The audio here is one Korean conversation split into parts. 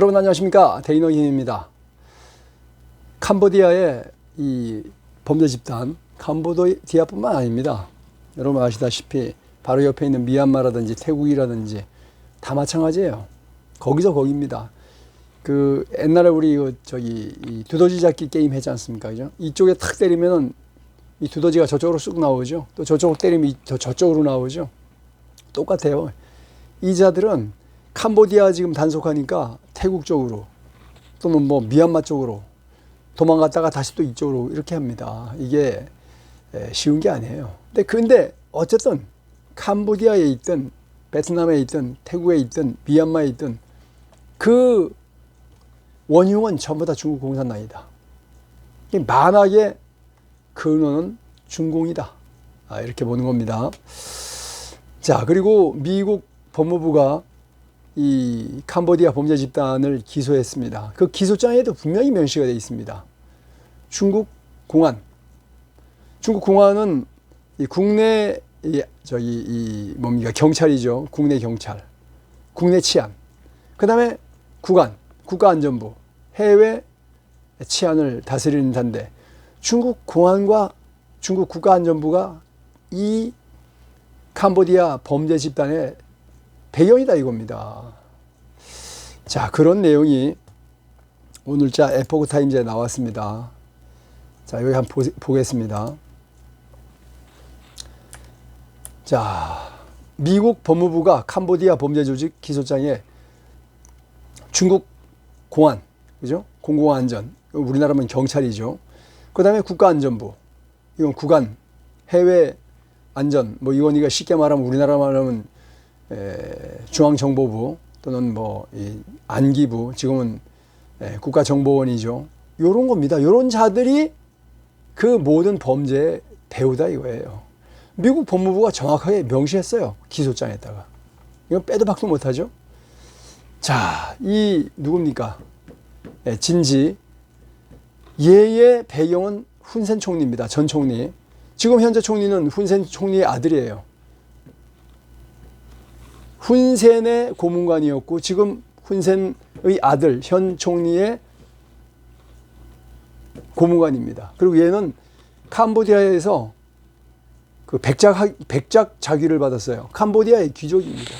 여러분 안녕하십니까 데이너인입니다. 캄보디아의 이 범죄 집단 캄보디아뿐만 아닙니다. 여러분 아시다시피 바로 옆에 있는 미얀마라든지 태국이라든지 다 마찬가지예요. 거기서 거기입니다. 그 옛날에 우리 그 저기 이 두더지 잡기 게임 했지 않습니까? 그죠? 이쪽에 탁 때리면은 이 두더지가 저쪽으로 쑥 나오죠. 또 저쪽으로 때리면 저쪽으로 나오죠. 똑같아요. 이 자들은 캄보디아 지금 단속하니까 태국 쪽으로 또는 뭐 미얀마 쪽으로 도망갔다가 다시 또 이쪽으로 이렇게 합니다. 이게 에, 쉬운 게 아니에요. 근데 근데 어쨌든 캄보디아에 있든 베트남에 있든 태국에 있든 미얀마에 있든 그 원흉은 전부 다 중국 공산당이다. 이 만악의 근원은 중공이다. 아, 이렇게 보는 겁니다. 자, 그리고 미국 법무부가 이 캄보디아 범죄 집단을 기소했습니다. 그 기소장에도 분명히 명시가 되어 있습니다. 중국 공안. 중국 공안은 이 국내 이 저기 이 뭡니까 경찰이죠. 국내 경찰, 국내 치안. 그 다음에 국안, 국가안전부, 해외 치안을 다스리는 단데 중국 공안과 중국 국가안전부가 이 캄보디아 범죄 집단의 배경이다 이겁니다. 자, 그런 내용이 오늘 자 에포그 타임즈에 나왔습니다. 자, 여기 한번 보, 보겠습니다. 자, 미국 법무부가 캄보디아 범죄 조직 기소장에 중국 공안, 그죠? 공공안전, 우리나라면 경찰이죠. 그 다음에 국가안전부, 이건 국안, 해외 안전, 뭐 이건 이가 쉽게 말하면 우리나라 말하면 에, 중앙정보부 또는 뭐이 안기부, 지금은 에, 국가정보원이죠. 요런 겁니다. 요런 자들이 그 모든 범죄의 배우다 이거예요. 미국 법무부가 정확하게 명시했어요. 기소장에다가. 이건 빼도 박도 못하죠. 자, 이 누굽니까? 예, 진지. 얘의 배경은 훈센 총리입니다. 전 총리. 지금 현재 총리는 훈센 총리의 아들이에요. 훈센의 고문관이었고 지금 훈센의 아들 현 총리의 고문관입니다. 그리고 얘는 캄보디아에서 그 백작 학- 백작 자귀를 받았어요. 캄보디아의 귀족입니다.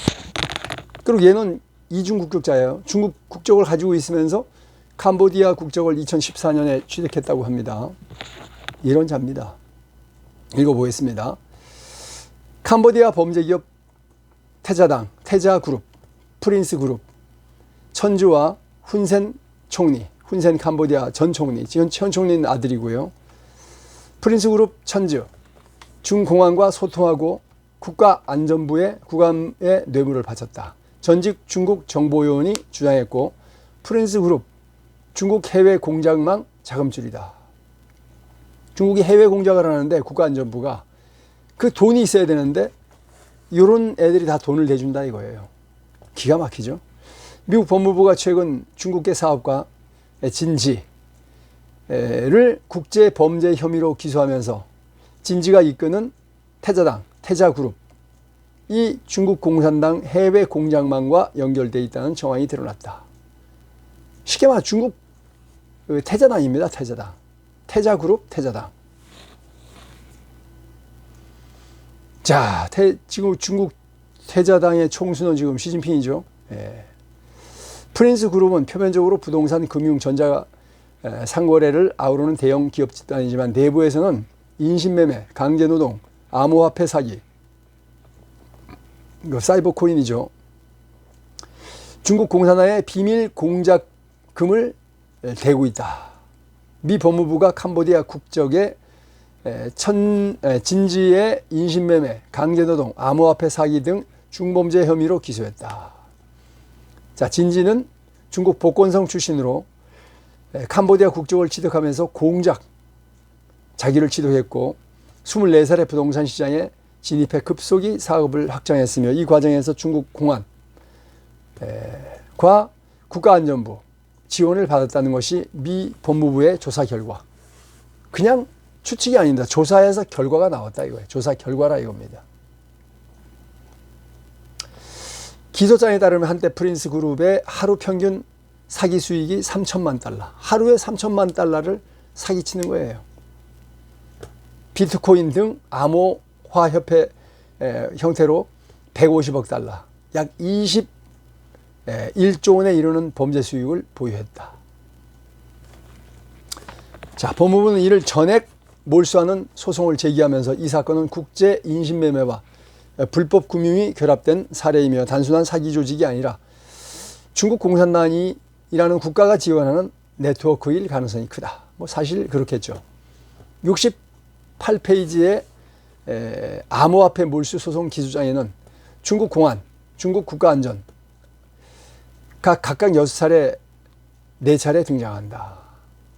그리고 얘는 이중 국적자예요. 중국 국적을 가지고 있으면서 캄보디아 국적을 2014년에 취득했다고 합니다. 이런 자입니다. 읽어보겠습니다. 캄보디아 범죄기업 태자당, 태자그룹, 프린스그룹, 천주와 훈센 총리, 훈센 캄보디아 전 총리, 현, 현 총리는 아들이고요. 프린스그룹 천주, 중공안과 소통하고 국가안전부의 국감에 뇌물을 바쳤다. 전직 중국 정보요원이 주장했고 프린스그룹 중국 해외 공작망 자금줄이다. 중국이 해외 공작을 하는데 국가안전부가 그 돈이 있어야 되는데 이런 애들이 다 돈을 내준다 이거예요. 기가 막히죠. 미국 법무부가 최근 중국계 사업가 진지를 국제 범죄 혐의로 기소하면서 진지가 이끄는 태자당, 태자그룹 이 중국 공산당 해외 공작망과 연결돼 있다는 정황이 드러났다. 쉽게 말해 중국 그 태자당입니다. 태자당. 태자그룹 태자당. 자, 태, 지금 중국 태자당의 총수는 지금 시진핑이죠. 예. 프린스 그룹은 표면적으로 부동산, 금융, 전자 에, 상거래를 아우르는 대형 기업 집단이지만 내부에서는 인신매매, 강제노동, 암호화폐 사기, 이거 사이버 코인이죠. 중국 공산당의 비밀 공작금을 에, 대고 있다. 미 법무부가 캄보디아 국적의 에, 천, 에, 진지의 인신매매, 강제노동, 암호화폐 사기 등 중범죄 혐의로 기소했다. 자, 진지는 중국 복건성 출신으로 에, 캄보디아 국적을 취득하면서 공작, 자기를 취득했고 24살의 부동산 시장에 진입해 급속히 사업을 확장했으며 이 과정에서 중국 공안과 국가안전부 지원을 받았다는 것이 미 법무부의 조사 결과. 그냥 추측이 아닙니다. 조사에서 결과가 나왔다 이거예요. 조사 결과라 이겁니다. 기소장에 따르면 한때 프린스 그룹의 하루 평균 사기 수익이 3천만 달러. 하루에 3천만 달러를 사기치는 거예요. 비트코인 등 암호화 협회 에, 형태로 150억 달러, 약 21조 원에 이르는 범죄 수익을 보유했다. 자, 법무부는 이를 전액 몰수하는 소송을 제기하면서 이 사건은 국제 인신매매와 불법 금융이 결합된 사례이며 단순한 사기 조직이 아니라 중국 공산당이라는 국가가 지원하는 네트워크일 가능성이 크다. 뭐 사실 그렇겠죠. 68페이지의 암호화폐 몰수 소송 기수장에는 중국 공안, 중국 국가안전 각 각각 여섯 차례 네 차례 등장한다.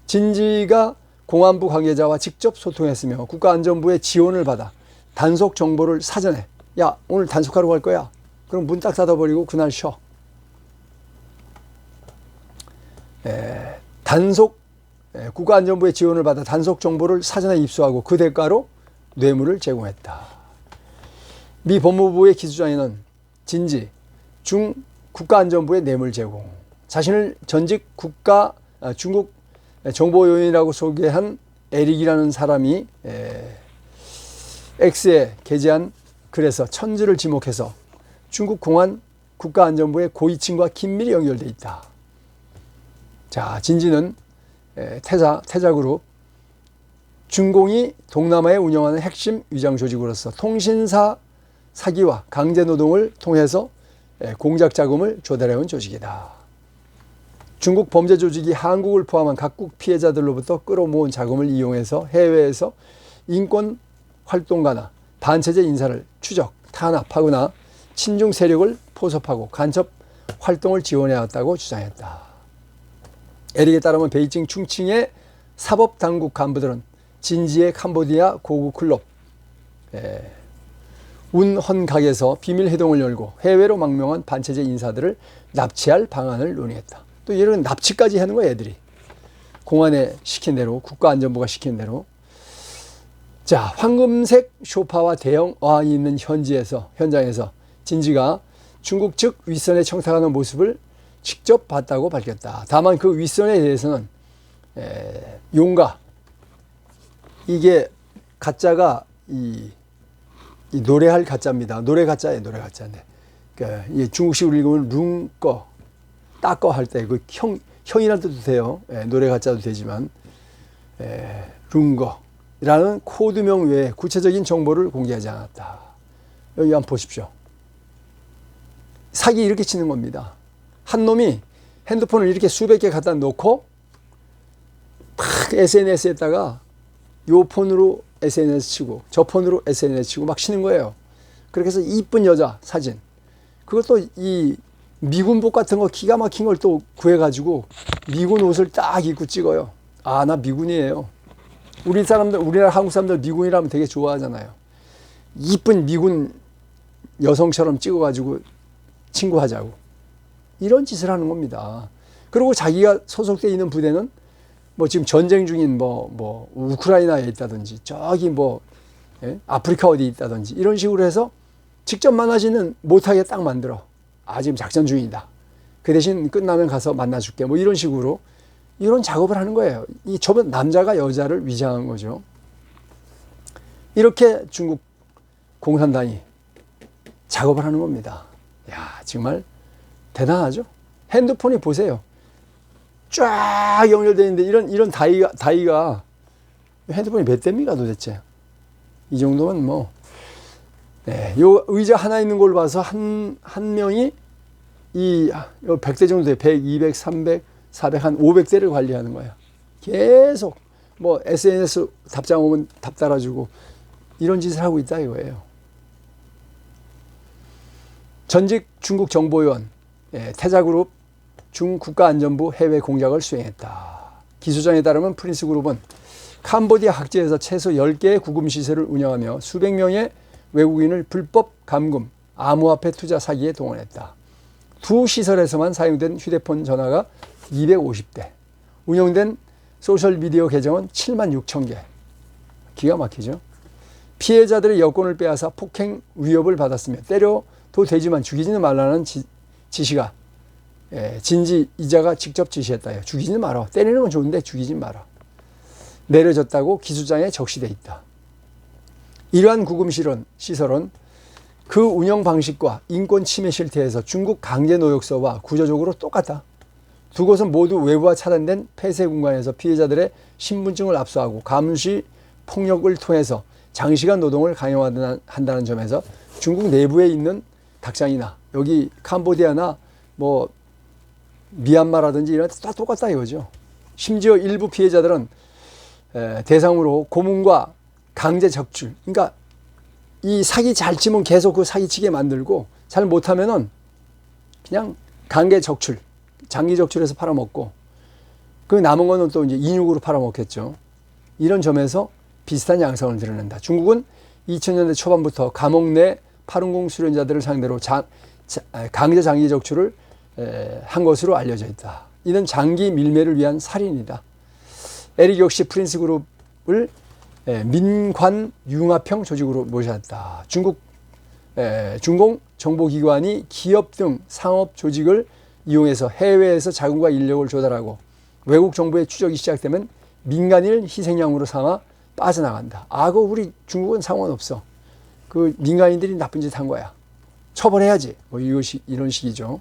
진지가 공안부 관계자와 직접 소통했으며 국가안전부의 지원을 받아 단속 정보를 사전에 야 오늘 단속하러 갈 거야. 그럼 문 딱 닫아버리고 그날 쉬어. 에, 단속 에, 국가안전부의 지원을 받아 단속 정보를 사전에 입수하고 그 대가로 뇌물을 제공했다. 미 법무부의 기수장에는 진지, 중 국가안전부의 뇌물 제공, 자신을 전직 국가 아, 중국 정보 요인이라고 소개한 에릭이라는 사람이 에, X에 게재한 글에서 천지를 지목해서 중국 공안 국가안전부의 고위층과 긴밀히 연결돼 있다. 자, 진지는 태자, 태자그룹 중공이 동남아에 운영하는 핵심 위장 조직으로서 통신사 사기와 강제노동을 통해서 공작 자금을 조달해온 조직이다. 중국 범죄 조직이 한국을 포함한 각국 피해자들로부터 끌어모은 자금을 이용해서 해외에서 인권 활동가나 반체제 인사를 추적, 탄압하거나 친중 세력을 포섭하고 간첩 활동을 지원해왔다고 주장했다. 에릭에 따르면 베이징 충칭의 사법 당국 간부들은 진지의 캄보디아 고급 클럽 운헌각에서 비밀 회동을 열고 해외로 망명한 반체제 인사들을 납치할 방안을 논의했다. 또 이런 납치까지 하는 거야 애들이. 공안에 시킨 대로 국가안전부가 시킨 대로 자, 황금색 쇼파와 대형 어항이 있는 현지에서, 현장에서 진지가 중국 측 윗선에 청탁하는 모습을 직접 봤다고 밝혔다. 다만 그 윗선에 대해서는 에, 용가 이게 가짜가 이, 이 노래할 가짜입니다. 노래 가짜예요, 노래 가짜인데. 그러니까 이 중국식으로 읽으면 룽꺼, 따꺼 할때 그 형, 형이란 뜻도 돼요. 에, 노래 가짜도 되지만 에, 룽거. 라는 코드명 외에 구체적인 정보를 공개하지 않았다. 여기 한번 보십시오. 사기 이렇게 치는 겁니다. 한 놈이 핸드폰을 이렇게 수백 개 갖다 놓고 막 SNS에다가 요 폰으로 SNS 치고 저 폰으로 SNS 치고 막 치는 거예요. 그렇게 해서 이쁜 여자 사진. 그것도 이 미군복 같은 거 기가 막힌 걸 또 구해가지고 미군 옷을 딱 입고 찍어요. 아, 나 미군이에요. 우리 사람들, 우리나라 한국 사람들 미군이라면 되게 좋아하잖아요. 이쁜 미군 여성처럼 찍어가지고 친구하자고. 이런 짓을 하는 겁니다. 그리고 자기가 소속돼 있는 부대는 뭐 지금 전쟁 중인 뭐, 뭐, 우크라이나에 있다든지, 저기 뭐, 예? 아프리카 어디 있다든지, 이런 식으로 해서 직접 만나지는 못하게 딱 만들어. 아, 지금 작전 중이다. 그 대신 끝나면 가서 만나줄게. 뭐 이런 식으로 이런 작업을 하는 거예요. 이 저번 남자가 여자를 위장한 거죠. 이렇게 중국 공산당이 작업을 하는 겁니다. 야, 정말 대단하죠? 핸드폰이 보세요. 쫙 연결되어 있는데 이런, 이런 다이가, 다이가 핸드폰이 몇 대입니까 도대체? 이 정도면 뭐, 네, 요 의자 하나 있는 걸 봐서 한, 한 명이 이, 100대 정도 돼. 100, 200, 300, 400, 한 500대를 관리하는 거야. 계속 뭐 SNS 답장 오면 답 달아주고 이런 짓을 하고 있다 이거예요. 전직 중국 정보위원 예, 태자그룹 중국가안전부 해외 공작을 수행했다. 기수장에 따르면 프린스 그룹은 캄보디아 학지에서 최소 10개의 구금 시설을 운영하며 수백 명의 외국인을 불법 감금, 암호화폐 투자 사기에 동원했다. 두 시설에서만 사용된 휴대폰 전화가 250대. 운영된 소셜미디어 계정은 7만 6천 개. 기가 막히죠. 피해자들의 여권을 빼앗아 폭행 위협을 받았으며 때려도 되지만 죽이지는 말라는 지, 지시가 예, 진지 이자가 직접 지시했다요. 죽이지 마라. 때리는 건 좋은데 죽이지 마라. 내려졌다고 기술장에 적시돼 있다. 이러한 구금 실은 시설은 그 운영 방식과 인권 침해 실태에서 중국 강제 노역서와 구조적으로 똑같다. 두 곳은 모두 외부와 차단된 폐쇄 공간에서 피해자들의 신분증을 압수하고 감시 폭력을 통해서 장시간 노동을 강요한다는 점에서 중국 내부에 있는 닭장이나 여기 캄보디아나 뭐 미얀마라든지 이런 데 다 똑같다 이거죠. 심지어 일부 피해자들은 에, 대상으로 고문과 강제 적출. 그러니까 이 사기 잘 치면 계속 그 사기 치게 만들고 잘 못하면은 그냥 강제 적출, 장기 적출해서 팔아먹고 그 남은 거는 또 이제 인육으로 팔아먹겠죠. 이런 점에서 비슷한 양상을 드러낸다. 중국은 2000년대 초반부터 감옥 내 파룬공 수련자들을 상대로 장, 자, 강제 장기 적출을 에, 한 것으로 알려져 있다. 이는 장기 밀매를 위한 살인이다. 에릭 역시 프린스 그룹을 에, 민관 융합형 조직으로 모셨다. 중국 에, 중공 정보기관이 기업 등 상업 조직을 이용해서 해외에서 자금과 인력을 조달하고 외국 정부의 추적이 시작되면 민간인을 희생양으로 삼아 빠져나간다. 아, 그 우리 중국은 상관없어. 그 민간인들이 나쁜 짓 한 거야. 처벌해야지. 뭐 이것이 이런 식이죠.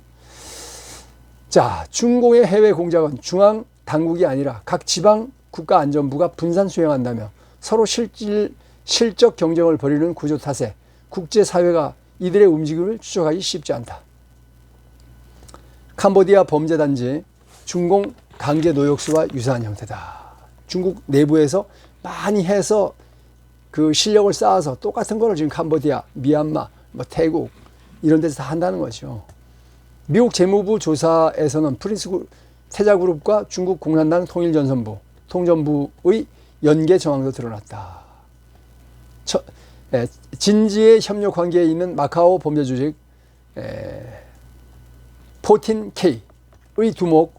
자, 중공의 해외 공작은 중앙 당국이 아니라 각 지방 국가안전부가 분산 수행한다며 서로 실질, 실적 경쟁을 벌이는 구조 탓에 국제사회가 이들의 움직임을 추적하기 쉽지 않다. 캄보디아 범죄단지 중공 강제 노역수와 유사한 형태다. 중국 내부에서 많이 해서 그 실력을 쌓아서 똑같은 거를 지금 캄보디아, 미얀마, 뭐 태국 이런 데서 다 한다는 거죠. 미국 재무부 조사에서는 프린스 태자그룹과 중국 공산당 통일전선부, 통전부의 연계 정황도 드러났다. 처, 에, 진지의 협력 관계에 있는 마카오 범죄 조직 에, 포틴 K의 두목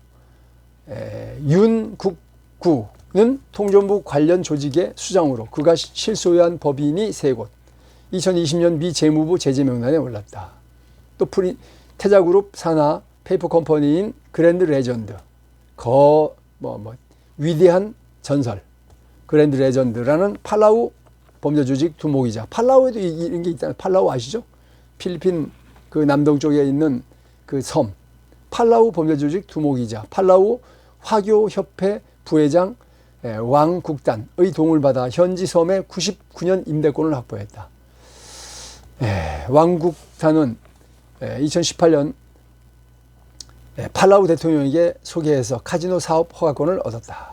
에, 윤국구는 통전부 관련 조직의 수장으로 그가 실소유한 법인이 세 곳. 2020년 미 재무부 제재 명단에 올랐다. 또 프린 태자그룹 산하 페이퍼 컴퍼니인 그랜드 레전드 거 뭐 뭐 위대한 전설 그랜드 레전드라는 팔라우 범죄 조직 두목이자 팔라우에도 이런 게 있잖아요. 팔라우 아시죠? 필리핀 그 남동쪽에 있는 그 섬 팔라우 범죄 조직 두목이자 팔라우 화교 협회 부회장 예, 왕국단의 도움을 받아 현지 섬에 99년 임대권을 확보했다. 예, 왕국단은 2018년 예, 팔라우 대통령에게 소개해서 카지노 사업 허가권을 얻었다.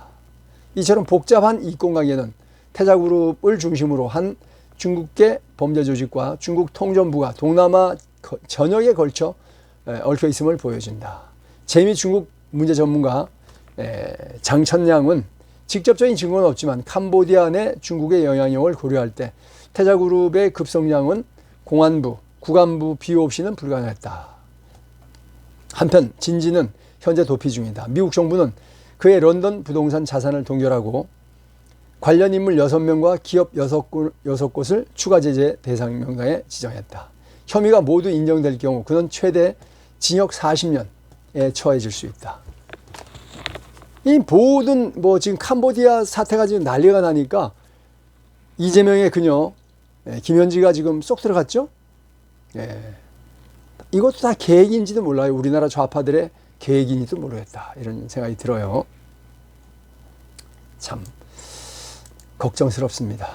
이처럼 복잡한 이권관계는 태자그룹을 중심으로 한 중국계 범죄 조직과 중국 통전부가 동남아 전역에 걸쳐 얽혀 있음을 보여준다. 재미 중국 문제 전문가 장천량은 직접적인 증거는 없지만 캄보디아 내 중국의 영향력을 고려할 때 태자그룹의 급성장은 공안부, 국안부 비호 없이는 불가능했다. 한편 진지는 현재 도피 중이다. 미국 정부는 그의 런던 부동산 자산을 동결하고 관련 인물 6명과 기업 6곳, 6곳을 추가 제재 대상 명단에 지정했다. 혐의가 모두 인정될 경우 그는 최대 징역 40년에 처해질 수 있다. 이 모든 뭐 지금 캄보디아 사태가 지금 난리가 나니까 이재명의 그녀 예, 김현지가 지금 쏙 들어갔죠? 예. 이것도 다 계획인지도 몰라요. 우리나라 좌파들의 계획인지도 모르겠다. 이런 생각이 들어요. 참 걱정스럽습니다.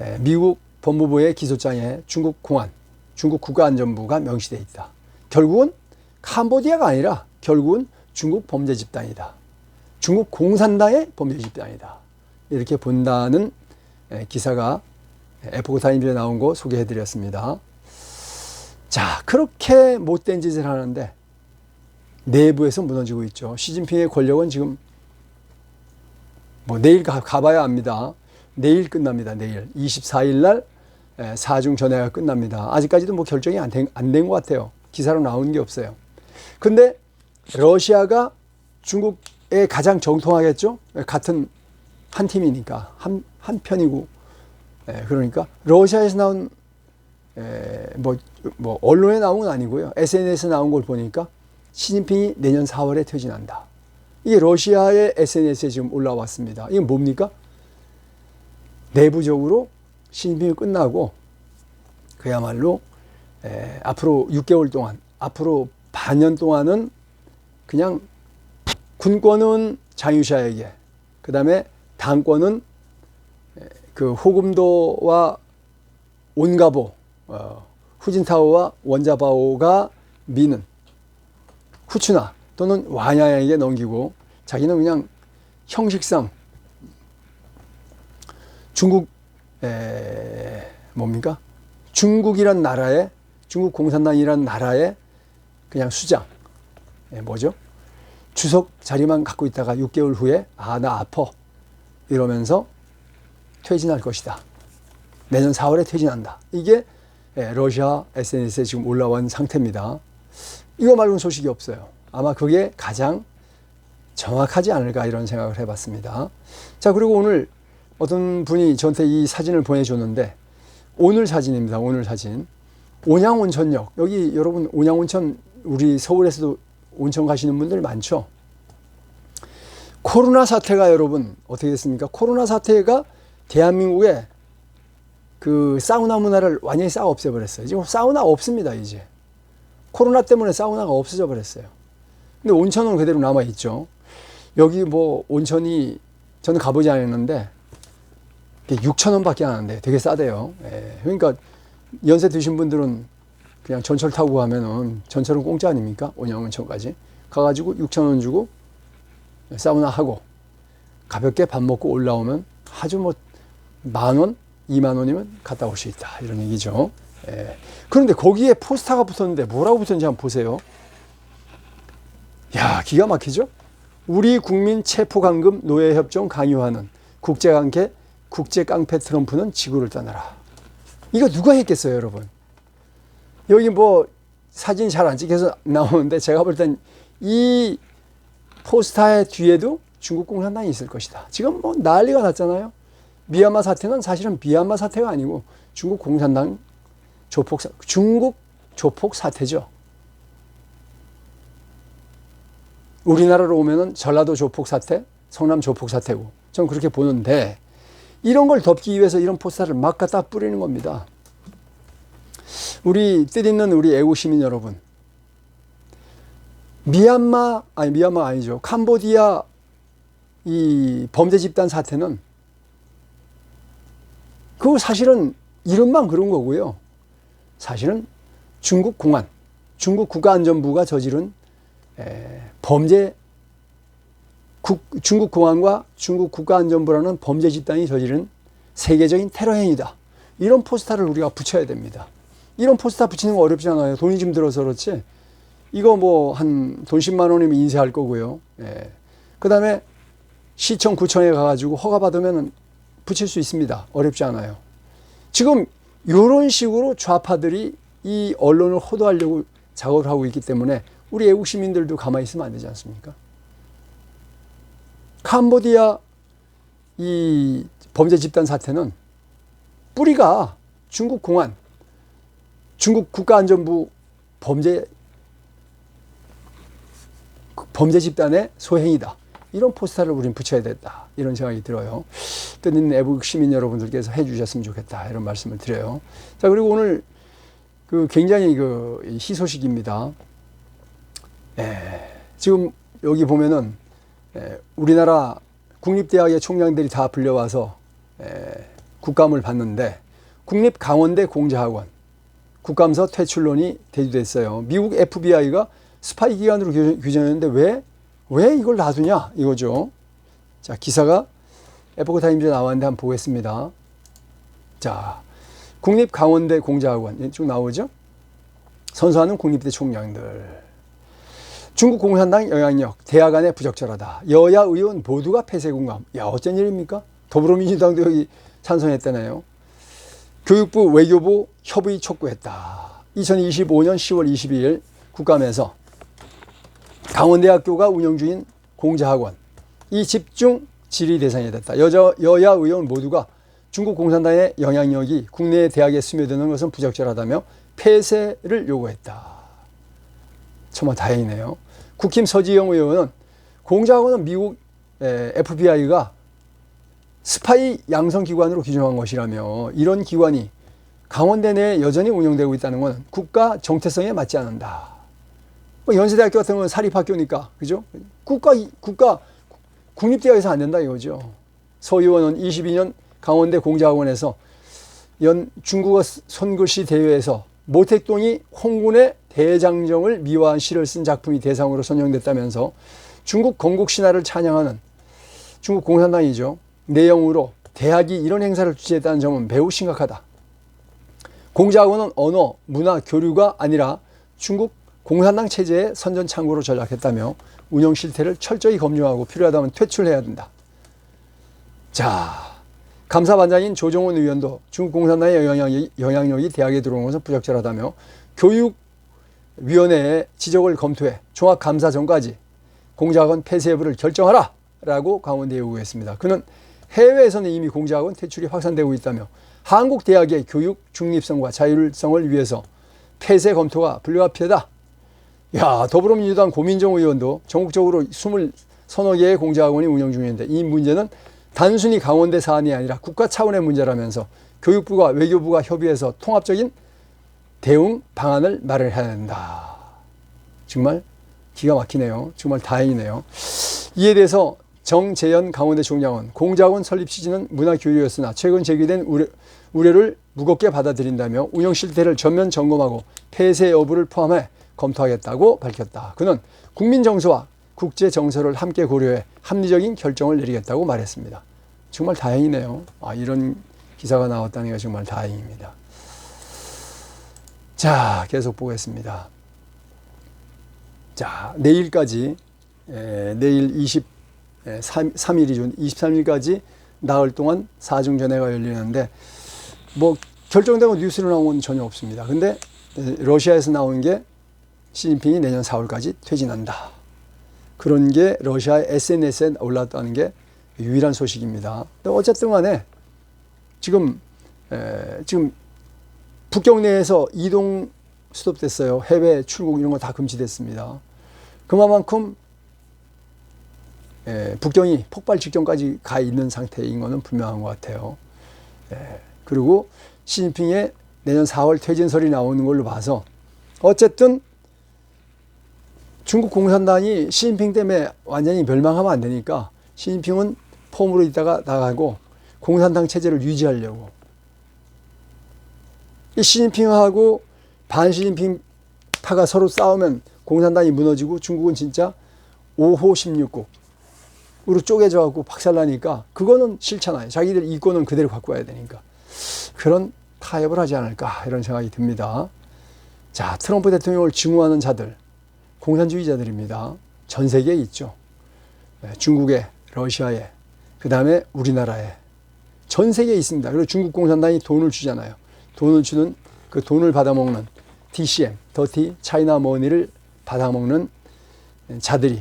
예, 미국 법무부의 기소장에 중국 공안, 중국 국가안전부가 명시돼 있다. 결국은 캄보디아가 아니라 결국은 중국 범죄 집단이다. 중국 공산당의 범죄 집단이다. 이렇게 본다는 예, 기사가 에포크 타임즈에 나온 거 소개해 드렸습니다. 자, 그렇게 못된 짓을 하는데 내부에서 무너지고 있죠. 시진핑의 권력은 지금 뭐 내일 가, 가봐야 합니다. 내일 끝납니다. 내일 24일 날 사중 전회가 끝납니다. 아직까지도 뭐 결정이 안된안된 것 같아요. 기사로 나온 게 없어요. 근데 러시아가 중국에 가장 정통하겠죠. 같은 한 팀이니까 한, 한 편이고 예, 그러니까 러시아에서 나온 에, 뭐, 뭐 언론에 나온 건 아니고요. SNS에 나온 걸 보니까 시진핑이 내년 4월에 퇴진한다. 이게 러시아의 SNS에 지금 올라왔습니다. 이게 뭡니까? 내부적으로 시진핑이 끝나고 그야말로 에, 앞으로 6개월 동안, 앞으로 반년 동안은 그냥 군권은 장유샤에게, 그 다음에 당권은 에, 그 호금도와 온가보, 어, 후진타오와 원자바오가 미는 후추나 또는 와냐에게 넘기고 자기는 그냥 형식상 중국 에, 뭡니까? 중국이란 나라에 중국 공산당이란 나라의 그냥 수장 에, 뭐죠? 주석 자리만 갖고 있다가 6개월 후에 아 나 아파 이러면서 퇴진할 것이다. 내년 4월에 퇴진한다. 이게 예, 러시아 SNS에 지금 올라온 상태입니다. 이거 말고는 소식이 없어요. 아마 그게 가장 정확하지 않을까 이런 생각을 해봤습니다. 자, 그리고 오늘 어떤 분이 저한테 이 사진을 보내줬는데 오늘 사진입니다. 오늘 사진. 온양온천역. 여기 여러분 온양온천 우리 서울에서도 온천 가시는 분들 많죠? 코로나 사태가 여러분 어떻게 됐습니까? 코로나 사태가 대한민국에 그 사우나 문화를 완전히 싹 없애버렸어요. 지금 사우나 없습니다, 이제. 코로나 때문에 사우나가 없어져 버렸어요. 근데 온천은 그대로 남아 있죠. 여기 뭐 온천이 저는 가보지 않았는데 6천 원밖에 안 하는데 되게 싸대요. 예. 그러니까 연세 드신 분들은 그냥 전철 타고 가면은 전철은 공짜 아닙니까? 온양 온천까지 가가지고 6천 원 주고 사우나 하고 가볍게 밥 먹고 올라오면 아주 뭐 만 원, 2만 원이면 갔다 올 수 있다 이런 얘기죠. 예. 그런데 거기에 포스터가 붙었는데 뭐라고 붙었는지 한번 보세요. 야 기가 막히죠? 우리 국민 체포 감금 노예 협정 강요하는 국제 관계 국제 깡패 트럼프는 지구를 떠나라. 이거 누가 했겠어요, 여러분? 여기 뭐 사진 잘 안 찍혀서 나오는데 제가 볼 땐 이 포스터의 뒤에도 중국 공산당이 있을 것이다. 지금 뭐 난리가 났잖아요. 미얀마 사태는 사실은 미얀마 사태가 아니고 중국 공산당 조폭 사, 중국 조폭 사태죠. 우리나라로 오면은 전라도 조폭 사태, 성남 조폭 사태고 전 그렇게 보는데 이런 걸 덮기 위해서 이런 포스터를 막 갖다 뿌리는 겁니다. 우리 뜻 있는 우리 애국 시민 여러분, 미얀마 아니 미얀마 아니죠 캄보디아 이 범죄 집단 사태는 그 사실은 이름만 그런 거고요. 사실은 중국 공안, 중국 국가안전부가 저지른 에, 범죄 국, 중국 공안과 중국 국가안전부라는 범죄 집단이 저지른 세계적인 테러 행위다. 이런 포스터를 우리가 붙여야 됩니다. 이런 포스터 붙이는 거 어렵지 않아요. 돈이 좀 들어서 그렇지. 이거 뭐 한 돈 10만 원이면 인쇄할 거고요. 예. 그 다음에 시청, 구청에 가가지고 허가 받으면 붙일 수 있습니다. 어렵지 않아요. 지금 이런 식으로 좌파들이 이 언론을 호도하려고 작업을 하고 있기 때문에 우리 애국 시민들도 가만히 있으면 안 되지 않습니까? 캄보디아 이 범죄 집단 사태는 뿌리가 중국 공안, 중국 국가안전부 범죄 범죄 집단의 소행이다. 이런 포스터를 우리는 붙여야 된다. 이런 생각이 들어요. 뜻 있는 애국 시민 여러분들께서 해 주셨으면 좋겠다. 이런 말씀을 드려요. 자, 그리고 오늘 그 굉장히 그 희소식입니다. 예, 지금 여기 보면은 예, 우리나라 국립대학의 총장들이 다 불려와서 예, 국감을 받는데 국립강원대 공자학원 국감서 퇴출론이 대두됐어요. 미국 FBI가 스파이 기관으로 규정했는데 왜, 왜 이걸 놔두냐 이거죠. 자, 기사가 에포크 타임즈에 나왔는데 한번 보겠습니다. 자, 국립 강원대 공자학원 쭉 나오죠. 선수하는 국립대 총장들. 중국 공산당 영향력, 대학 간의 부적절하다. 여야 의원 모두가 폐쇄 공감. 야, 어쩐 일입니까? 더불어민주당도 여기 찬성했다네요. 교육부, 외교부 협의 촉구했다. 2025년 10월 22일 국감에서 강원대학교가 운영 중인 공자학원 이 집중 질의 대상이 됐다. 여자, 여야 의원 모두가 중국 공산당의 영향력이 국내 대학에 스며드는 것은 부적절하다며 폐쇄를 요구했다. 정말 다행이네요. 국힘 서지영 의원은 공작원은 미국 FBI가 스파이 양성기관으로 규정한 것이라며 이런 기관이 강원대 내에 여전히 운영되고 있다는 것은 국가 정체성에 맞지 않는다. 뭐 연세대학교 같은 건 사립학교니까 그죠? 국가 국가 국립대학에서 안 된다 이거죠. 서 의원은 22년 강원대 공자학원에서 연 중국어 손글씨 대회에서 모택동이 홍군의 대장정을 미화한 시를 쓴 작품이 대상으로 선정됐다면서 중국 건국 신화를 찬양하는 중국 공산당이죠. 내용으로 대학이 이런 행사를 주최했다는 점은 매우 심각하다. 공자학원은 언어, 문화, 교류가 아니라 중국 공산당 체제의 선전 창구로 전락했다며 운영 실태를 철저히 검증하고 필요하다면 퇴출해야 된다. 자, 감사반장인 조정훈 의원도 중국 공산당의 영향력이, 영향력이 대학에 들어오는 것은 부적절하다며 교육위원회의 지적을 검토해 종합감사 전까지 공작원 폐쇄 여부를 결정하라! 라고 강원대에 요구했습니다. 그는 해외에서는 이미 공작원 퇴출이 확산되고 있다며 한국 대학의 교육 중립성과 자율성을 위해서 폐쇄 검토가 불가피하다. 야, 더불어민주당 고민정 의원도 전국적으로 20 서너 개의 공작원이 운영 중인데 이 문제는 단순히 강원대 사안이 아니라 국가 차원의 문제라면서 교육부가 외교부가 협의해서 통합적인 대응 방안을 마련해야 된다. 정말 기가 막히네요. 정말 다행이네요. 이에 대해서 정재현 강원대 총장은 공작원 설립 취지는 문화교류였으나 최근 제기된 우려, 우려를 무겁게 받아들인다며 운영 실태를 전면 점검하고 폐쇄 여부를 포함해 검토하겠다고 밝혔다. 그는 국민 정서와 국제 정서를 함께 고려해 합리적인 결정을 내리겠다고 말했습니다. 정말 다행이네요. 아, 이런 기사가 나왔다는 게 정말 다행입니다. 자, 계속 보겠습니다. 자, 내일까지, 에, 내일 23, 3일이죠. 23일까지 나흘 동안 사중전회가 열리는데, 뭐, 결정되고 뉴스로 나온 건 전혀 없습니다. 근데 러시아에서 나온 게 시진핑이 내년 4월까지 퇴진한다. 그런 게 러시아의 SNS에 올랐다는 게 유일한 소식입니다. 어쨌든 간에 지금, 에, 지금 북경 내에서 이동 스톱됐어요. 해외 출국 이런 거 다 금지됐습니다. 그만큼 에, 북경이 폭발 직전까지 가 있는 상태인 것은 분명한 것 같아요. 에, 그리고 시진핑의 내년 4월 퇴진설이 나오는 걸로 봐서 어쨌든 중국 공산당이 시진핑 때문에 완전히 멸망하면 안 되니까 시진핑은 폼으로 있다가 나가고 공산당 체제를 유지하려고 이 시진핑하고 반시진핑 파가 서로 싸우면 공산당이 무너지고 중국은 진짜 5호 16국으로 쪼개져 갖고 박살나니까 그거는 싫잖아요. 자기들 이권은 그대로 갖고 와야 되니까. 그런 타협을 하지 않을까 이런 생각이 듭니다. 자, 트럼프 대통령을 증오하는 자들, 공산주의자들입니다. 전 세계에 있죠. 네, 중국에, 러시아에, 그 다음에 우리나라에. 전 세계에 있습니다. 그리고 중국 공산당이 돈을 주잖아요. 돈을 주는 그 돈을 받아먹는 DCM, 더티 차이나 머니를 받아먹는 자들이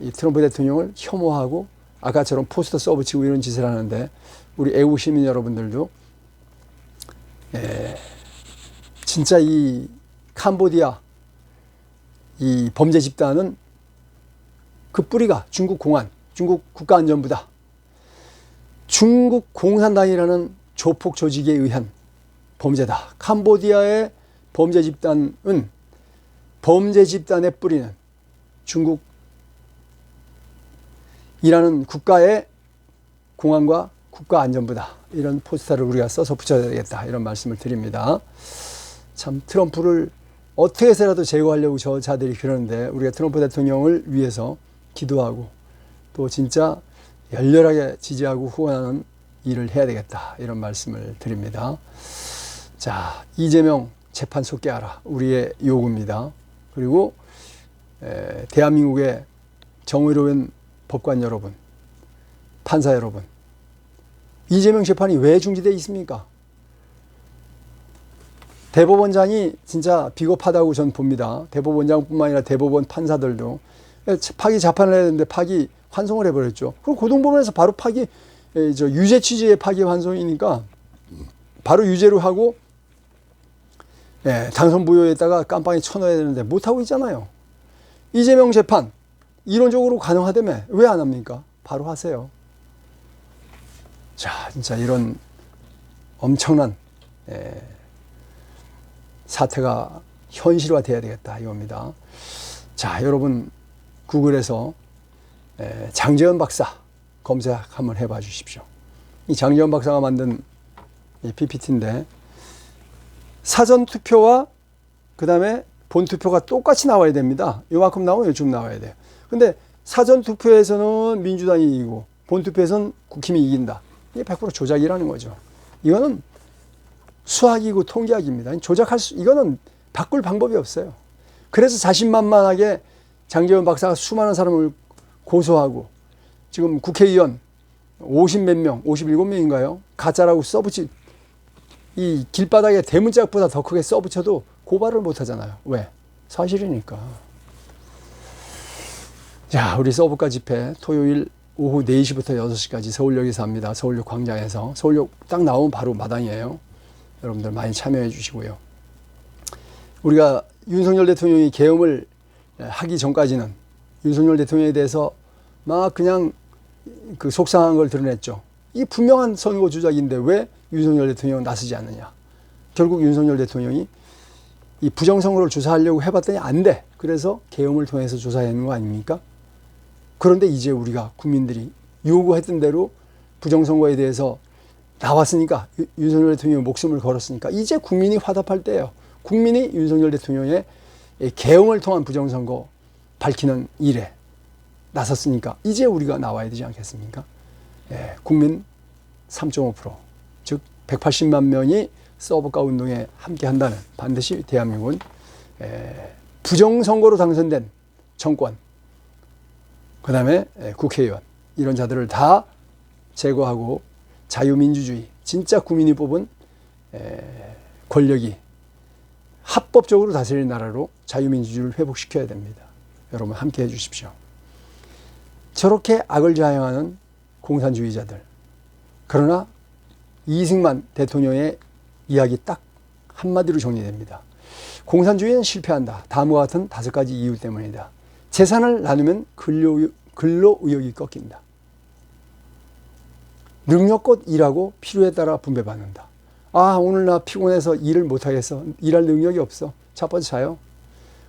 이 트럼프 대통령을 혐오하고 아까처럼 포스터 써붙이고 이런 짓을 하는데 우리 애국 시민 여러분들도 에, 진짜 이 캄보디아 이 범죄 집단은 그 뿌리가 중국 공안, 중국 국가안전부다. 중국 공산당이라는 조폭 조직에 의한 범죄다. 캄보디아의 범죄 집단은 범죄 집단의 뿌리는 중국이라는 국가의 공안과 국가안전부다. 이런 포스터를 우리가 써서 붙여야 되겠다. 이런 말씀을 드립니다. 참 트럼프를 어떻게 해서라도 제거하려고 저 자들이 그러는데 우리가 트럼프 대통령을 위해서 기도하고 또 진짜 열렬하게 지지하고 후원하는 일을 해야 되겠다. 이런 말씀을 드립니다. 자, 이재명 재판 속게 하라. 우리의 요구입니다. 그리고 에, 대한민국의 정의로운 법관 여러분, 판사 여러분, 이재명 재판이 왜 중지되어 있습니까? 대법원장이 진짜 비겁하다고 전 봅니다. 대법원장뿐만 아니라 대법원 판사들도 파기 재판을 해야 되는데 파기 환송을 해버렸죠. 그럼 고등법원에서 바로 파기 저 유죄 취지의 파기 환송이니까 바로 유죄로 하고 예, 당선 부여에다가 깜빵에 쳐넣어야 되는데 못 하고 있잖아요. 이재명 재판 이론적으로 가능하다며 왜 안 합니까? 바로 하세요. 자, 진짜 이런 엄청난 에, 사태가 현실화 돼야 되겠다 이겁니다. 자, 여러분 구글에서 에, 장재현 박사 검색 한번 해봐 주십시오. 이 장재현 박사가 만든 이 PPT인데 사전 투표와 그 다음에 본 투표가 똑같이 나와야 됩니다. 요만큼 나오면 요쯤 나와야 돼요. 근데 사전 투표에서는 민주당이 이기고 본 투표에서는 국힘이 이긴다. 이게 100% 조작이라는 거죠. 이거는 수학이고 통계학입니다. 조작할 수, 이거는 바꿀 방법이 없어요. 그래서 자신만만하게 장재원 박사가 수많은 사람을 고소하고 지금 국회의원 50 몇 명, 57명인가요? 가짜라고 써붙이 이 길바닥에 대문짝보다 더 크게 써붙여도 고발을 못 하잖아요. 왜? 사실이니까. 자, 우리 서브가 집회 토요일 오후 4시부터 6시까지 서울역에서 합니다. 서울역 광장에서. 서울역 딱 나오면 바로 마당이에요. 여러분들 많이 참여해 주시고요. 우리가 윤석열 대통령이 계엄을 하기 전까지는 윤석열 대통령에 대해서 막 그냥 그 속상한 걸 드러냈죠. 이 분명한 선거 조작인데 왜 윤석열 대통령은 나서지 않느냐. 결국 윤석열 대통령이 이 부정선거를 조사하려고 해봤더니 안 돼. 그래서 계엄을 통해서 조사하는 거 아닙니까? 그런데 이제 우리가 국민들이 요구했던 대로 부정선거에 대해서 나왔으니까 유- 윤석열 대통령이 목숨을 걸었으니까 이제 국민이 화답할 때예요. 국민이 윤석열 대통령의 이 계엄을 통한 부정선거 밝히는 일에 나섰으니까 이제 우리가 나와야 되지 않겠습니까? 예, 국민 3.5%, 즉 180만 명이 서브가 운동에 함께 한다는 반드시 대한민국은 에, 부정선거로 당선된 정권, 그 다음에 국회의원, 이런 자들을 다 제거하고 자유민주주의, 진짜 국민이 뽑은 에, 권력이 합법적으로 다스리는 나라로 자유민주주의를 회복시켜야 됩니다. 여러분 함께 해주십시오. 저렇게 악을 자행하는 공산주의자들. 그러나 이승만 대통령의 이야기 딱 한마디로 정리됩니다. 공산주의는 실패한다. 다음과 같은 다섯 가지 이유 때문이다. 재산을 나누면 근로, 근로 의욕이 꺾인다. 능력껏 일하고 필요에 따라 분배받는다. 아, 오늘 나 피곤해서 일을 못하겠어. 일할 능력이 없어. 자빠져 자요.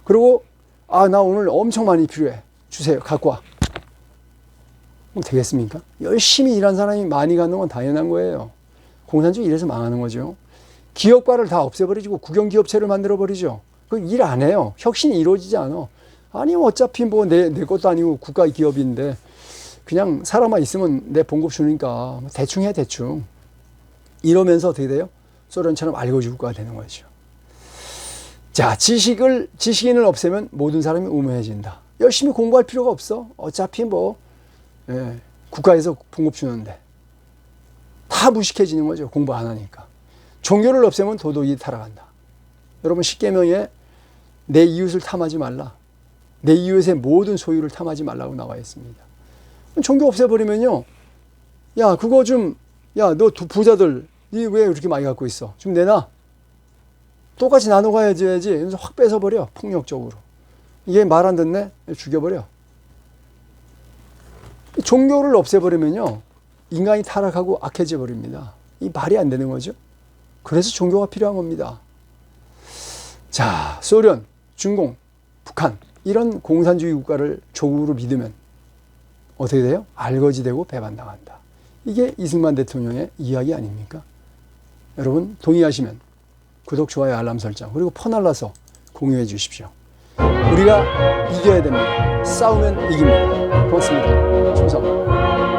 그리고, 아, 나 오늘 엄청 많이 필요해. 주세요. 갖고 와. 그럼 되겠습니까? 열심히 일한 사람이 많이 갖는 건 당연한 거예요. 공산주의 이래서 망하는 거죠. 기업가를 다 없애버리고 국영기업체를 만들어버리죠. 그일안 해요. 혁신이 이루어지지 않아. 아니, 어차피 뭐 내, 내 것도 아니고 국가 기업인데 그냥 사람만 있으면 내 봉급 주니까 뭐 대충 해, 대충. 이러면서 어떻게 돼요? 소련처럼 알고지 국가가 되는 거죠. 자, 지식을, 지식인을 없애면 모든 사람이 우매해진다. 열심히 공부할 필요가 없어. 어차피 뭐, 예, 국가에서 봉급 주는데. 다 무식해지는 거죠. 공부 안 하니까. 종교를 없애면 도덕이 타락한다. 여러분, 십계명에 내 이웃을 탐하지 말라. 내 이웃의 모든 소유를 탐하지 말라고 나와 있습니다. 종교 없애버리면요. 야, 그거 좀, 야, 너두 부자들, 니 왜 이렇게 많이 갖고 있어? 좀 내놔. 똑같이 나눠 가야지, 확 뺏어버려. 폭력적으로. 이게 말안 듣네? 죽여버려. 종교를 없애버리면요. 인간이 타락하고 악해져 버립니다. 이 말이 안 되는 거죠. 그래서 종교가 필요한 겁니다. 자, 소련, 중공, 북한, 이런 공산주의 국가를 조국으로 믿으면 어떻게 돼요? 알거지되고 배반당한다. 이게 이승만 대통령의 이야기 아닙니까? 여러분, 동의하시면 구독, 좋아요, 알람 설정, 그리고 퍼날라서 공유해 주십시오. 우리가 이겨야 됩니다. 싸우면 이깁니다. 고맙습니다. 충성.